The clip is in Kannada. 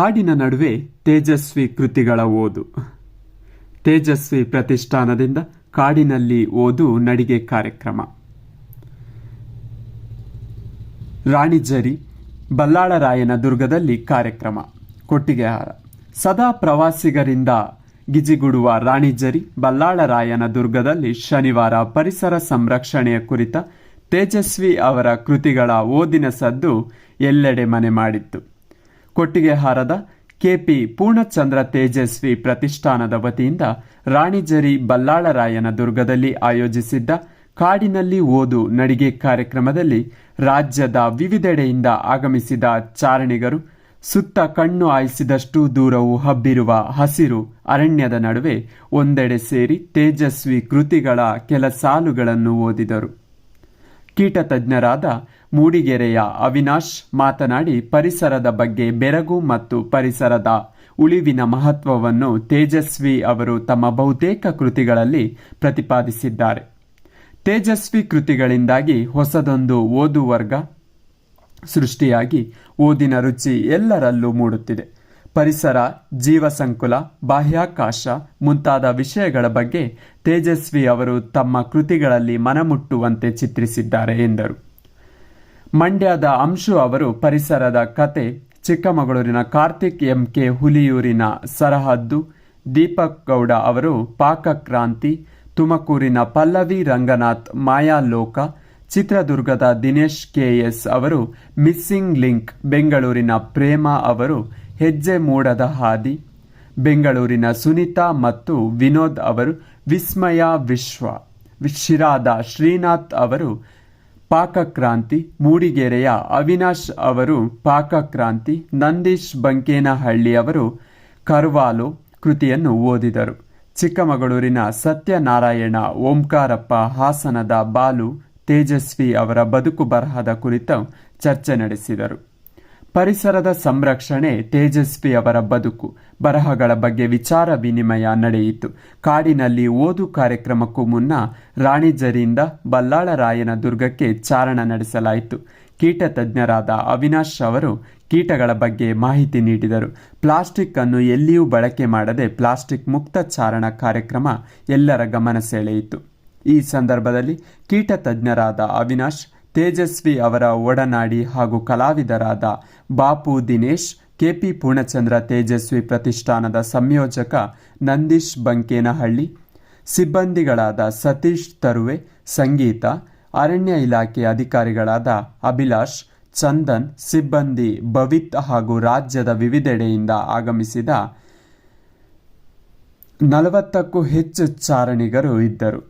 ಕಾಡಿನ ನಡುವೆ ತೇಜಸ್ವಿ ಕೃತಿಗಳ ಓದು. ತೇಜಸ್ವಿ ಪ್ರತಿಷ್ಠಾನದಿಂದ ಕಾಡಿನಲ್ಲಿ ಓದು ನಡಿಗೆ ಕಾರ್ಯಕ್ರಮ. ರಾಣಿಜರಿ ಬಲ್ಲಾಳರಾಯನ ದುರ್ಗದಲ್ಲಿ ಕಾರ್ಯಕ್ರಮ ಕೊಟ್ಟಿಗೆಹಾರ ಸದಾ ಪ್ರವಾಸಿಗರಿಂದ ಗಿಜಿಗುಡುವ ರಾಣಿಜರಿ ಬಲ್ಲಾಳರಾಯನ ದುರ್ಗದಲ್ಲಿ ಶನಿವಾರ ಪರಿಸರ ಸಂರಕ್ಷಣೆಯ ಕುರಿತ ತೇಜಸ್ವಿ ಅವರ ಕೃತಿಗಳ ಓದಿನ ಸದ್ದು ಎಲ್ಲೆಡೆ ಮನೆ ಮಾಡಿತ್ತು. ಕೊಟ್ಟಿಗೆಹಾರದ ಕೆಪಿ ಪೂರ್ಣಚಂದ್ರ ತೇಜಸ್ವಿ ಪ್ರತಿಷ್ಠಾನದ ವತಿಯಿಂದ ರಾಣಿಜರಿ ಬಲ್ಲಾಳರಾಯನ ದುರ್ಗದಲ್ಲಿ ಆಯೋಜಿಸಿದ್ದ ಕಾಡಿನಲ್ಲಿ ಓದು ನಡಿಗೆ ಕಾರ್ಯಕ್ರಮದಲ್ಲಿ ರಾಜ್ಯದ ವಿವಿಧೆಡೆಯಿಂದ ಆಗಮಿಸಿದ ಚಾರಣಿಗರು ಸುತ್ತ ಕಣ್ಣು ಆಯಿಸಿದಷ್ಟು ದೂರವು ಹಬ್ಬಿರುವ ಹಸಿರು ಅರಣ್ಯದ ನಡುವೆ ಒಂದೆಡೆ ಸೇರಿ ತೇಜಸ್ವಿ ಕೃತಿಗಳ ಕೆಲ ಸಾಲುಗಳನ್ನು ಓದಿದರು. ಕೀಟ ತಜ್ಞರಾದ ಮೂಡಿಗೆರೆಯ ಅವಿನಾಶ್ ಮಾತನಾಡಿ, ಪರಿಸರದ ಬಗ್ಗೆ ಬೆರಗು ಮತ್ತು ಪರಿಸರದ ಉಳಿವಿನ ಮಹತ್ವವನ್ನು ತೇಜಸ್ವಿ ಅವರು ತಮ್ಮ ಬಹುತೇಕ ಕೃತಿಗಳಲ್ಲಿ ಪ್ರತಿಪಾದಿಸಿದ್ದಾರೆ. ತೇಜಸ್ವಿ ಕೃತಿಗಳಿಂದಾಗಿ ಹೊಸದೊಂದು ಓದು ವರ್ಗ ಸೃಷ್ಟಿಯಾಗಿ ಓದಿನ ರುಚಿ ಎಲ್ಲರಲ್ಲೂ ಮೂಡುತ್ತಿದೆ. ಪರಿಸರ, ಜೀವಸಂಕುಲ, ಬಾಹ್ಯಾಕಾಶ ಮುಂತಾದ ವಿಷಯಗಳ ಬಗ್ಗೆ ತೇಜಸ್ವಿ ಅವರು ತಮ್ಮ ಕೃತಿಗಳಲ್ಲಿ ಮನಮುಟ್ಟುವಂತೆ ಚಿತ್ರಿಸಿದ್ದಾರೆ ಎಂದರು. ಮಂಡ್ಯದ ಅಂಶು ಅವರು ಪರಿಸರದ ಕತೆ, ಚಿಕ್ಕಮಗಳೂರಿನ ಕಾರ್ತಿಕ್ ಎಂ ಕೆ ಹುಲಿಯೂರಿನ ಸರಹದ್ದು, ದೀಪಕ್ ಗೌಡ ಅವರು ಪಾಕಕ್ರಾಂತಿ ತುಮಕೂರಿನ ಪಲ್ಲವಿ ರಂಗನಾಥ್ ಮಾಯಾಲೋಕ, ಚಿತ್ರದುರ್ಗದ ದಿನೇಶ್ ಕೆಎಸ್ ಅವರು ಮಿಸ್ಸಿಂಗ್ ಲಿಂಕ್, ಬೆಂಗಳೂರಿನ ಪ್ರೇಮ ಅವರು ಹೆಜ್ಜೆ ಮೂಡದ ಹಾದಿ, ಬೆಂಗಳೂರಿನ ಸುನೀತಾ ಮತ್ತು ವಿನೋದ್ ಅವರು ವಿಸ್ಮಯ ವಿಶ್ವ, ಶಿರಾದ ಶ್ರೀನಾಥ್ ಅವರು ಪಾಕಕ್ರಾಂತಿ, ಮೂಡಿಗೆರೆಯ ಅವಿನಾಶ್ ಅವರು ಪಾಕಕ್ರಾಂತಿ, ನಂದೀಶ್ ಬಂಕೇನಹಳ್ಳಿ ಅವರು ಕರ್ವಾಲು ಕೃತಿಯನ್ನು ಓದಿದರು. ಚಿಕ್ಕಮಗಳೂರಿನ ಸತ್ಯನಾರಾಯಣ ಓಂಕಾರಪ್ಪ ಹಾಸನದ ಬಾಲು ತೇಜಸ್ವಿ ಅವರ ಬದುಕು ಬರಹದ ಕುರಿತು ಚರ್ಚೆ ನಡೆಸಿದರು. ಪರಿಸರದ ಸಂರಕ್ಷಣೆ ತೇಜಸ್ವಿ ಅವರ ಬದುಕು. ಬರಹಗಳ ಬಗ್ಗೆ ವಿಚಾರ ವಿನಿಮಯ ನಡೆಯಿತು. ಕಾಡಿನಲ್ಲಿ ಓದು ಕಾರ್ಯಕ್ರಮಕ್ಕೂ ಮುನ್ನ ರಾಣಿಜರಿಂದ ಬಲ್ಲಾಳರಾಯನ ದುರ್ಗಕ್ಕೆ ಚಾರಣ ನಡೆಸಲಾಯಿತು. ಕೀಟ ತಜ್ಞರಾದ ಅವಿನಾಶ್ ಅವರು ಕೀಟಗಳ ಬಗ್ಗೆ ಮಾಹಿತಿ ನೀಡಿದರು. ಪ್ಲಾಸ್ಟಿಕ್ ಅನ್ನು ಎಲ್ಲಿಯೂ ಬಳಕೆ ಮಾಡದೆ ಪ್ಲಾಸ್ಟಿಕ್ ಮುಕ್ತ ಚಾರಣ ಕಾರ್ಯಕ್ರಮ ಎಲ್ಲರ ಗಮನ ಸೆಳೆಯಿತು. ಈ ಸಂದರ್ಭದಲ್ಲಿ ಕೀಟ ತಜ್ಞರಾದ ಅವಿನಾಶ್ ತೇಜಸ್ವಿ ಅವರ ಒಡನಾಡಿ ಹಾಗೂ ಕಲಾವಿದರಾದ ಬಾಪು ದಿನೇಶ್, ಕೆಪಿ ಪೂರ್ಣಚಂದ್ರ ತೇಜಸ್ವಿ ಪ್ರತಿಷ್ಠಾನದ ಸಂಯೋಜಕ ನಂದೀಶ್ ಬಂಕೇನಹಳ್ಳಿ, ಸಿಬ್ಬಂದಿಗಳಾದ ಸತೀಶ್ ತರುವೆ, ಸಂಗೀತ, ಅರಣ್ಯ ಇಲಾಖೆ ಅಧಿಕಾರಿಗಳಾದ ಅಭಿಲಾಷ್, ಚಂದನ್, ಸಿಬ್ಬಂದಿ, ಭವಿತ್ ಹಾಗೂ ರಾಜ್ಯದ ವಿವಿಧೆಡೆಯಿಂದ ಆಗಮಿಸಿದ ನಲವತ್ತಕ್ಕೂ ಹೆಚ್ಚು ಚಾರಣಿಗರು ಇದ್ದರು.